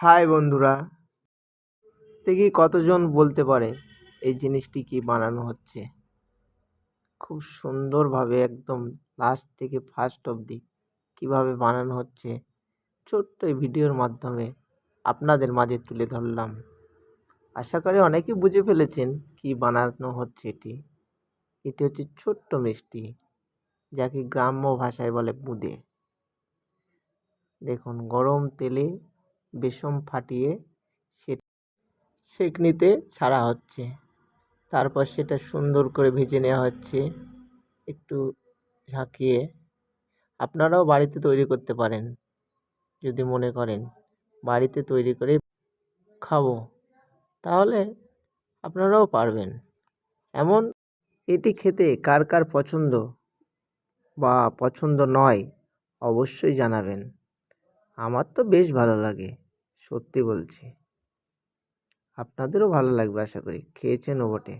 High বন্ধুরা, দেখি কতজন বলতে পারে এই জিনিসটি কি বানানো হচ্ছে। খুব সুন্দরভাবে একদম লাস্ট থেকে ফার্স্ট অবধি কীভাবে বানানো হচ্ছে, ছোট্ট এই ভিডিওর মাধ্যমে আপনাদের মাঝে তুলে ধরলাম। আশা করি অনেকেই বুঝে ফেলেছেন কি বানানো হচ্ছে এটি। এটি হচ্ছে ছোট্ট মিষ্টি, যাকে গ্রাম্য ভাষায় বলে বুঁদে দেখুন, গরম তেলে বেসন ফাটিয়ে সে সেকনিতে ছাড়া হচ্ছে। তারপর সেটা সুন্দর করে ভেজে নেওয়া হচ্ছে। একটু ঝাঁকিয়ে। আপনারাও বাড়িতে তৈরি করতে পারেন, যদি মনে করেন। বাড়িতে তৈরি করে খাব। তাহলে আপনারাও পারবেন। এমন এটি খেতে কার কার পছন্দ বা পছন্দ নয়, অবশ্যই জানাবেন। আমার তো বেশ ভালো লাগে সত্যি বলছি। আপনাদেরও ভালো লাগবে আশা করি খেয়েছেনও বটে